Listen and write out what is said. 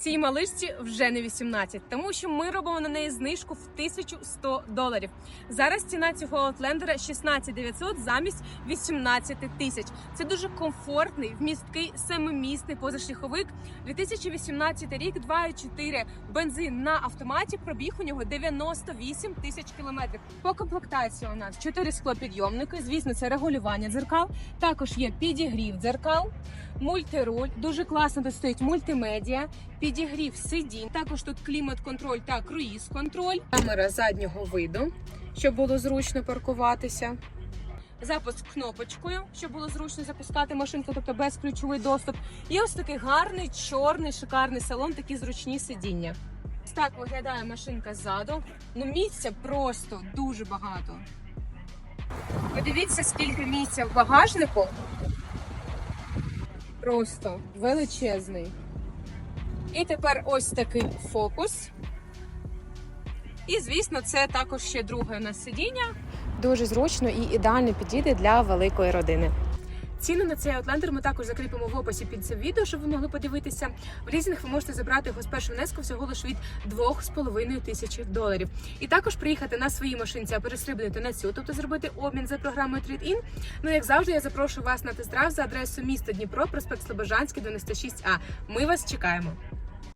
Цій малишці вже не 18, тому що ми робимо на неї знижку в 1100 доларів. Зараз ціна цього аутлендера 16 900 замість 18 тисяч. Це дуже комфортний, вмісткий, семимісний позашляховик. 2018 рік, 2,4 бензин на автоматі. Пробіг у нього 98 тисяч кілометрів. По комплектації у нас 4 склопідйомники. Звісно, це регулювання дзеркал. Також є підігрів дзеркал, мультируль. Дуже класно тут стоїть мультимедіа, підігрів сидінь. Також тут клімат-контроль та круїз-контроль. Камера заднього виду, щоб було зручно паркуватися. Запуск кнопочкою, щоб було зручно запускати машинку, тобто безключовий доступ. І ось такий гарний, чорний, шикарний салон, такі зручні сидіння. Ось Так виглядає машинка ззаду. Ну місця просто дуже багато. Подивіться, скільки місця в багажнику. Просто величезний. І тепер ось такий фокус. І, звісно, це також ще друге у нас сидіння. Дуже зручно і ідеально підійде для великої родини. Ціну на цей Outlander ми також закріпимо в описі під цим відео, щоб ви могли подивитися. В лізинг ви можете забрати його з першого внеску всього лише від 2,5 тисячі доларів. І також приїхати на своїй машинці, а перестрибнути на цю, тобто зробити обмін за програмою Trade-in. Ну як завжди, я запрошую вас на тест-драйв за адресою міста Дніпро, проспект Слобожанський, 96А. Ми вас чекаємо.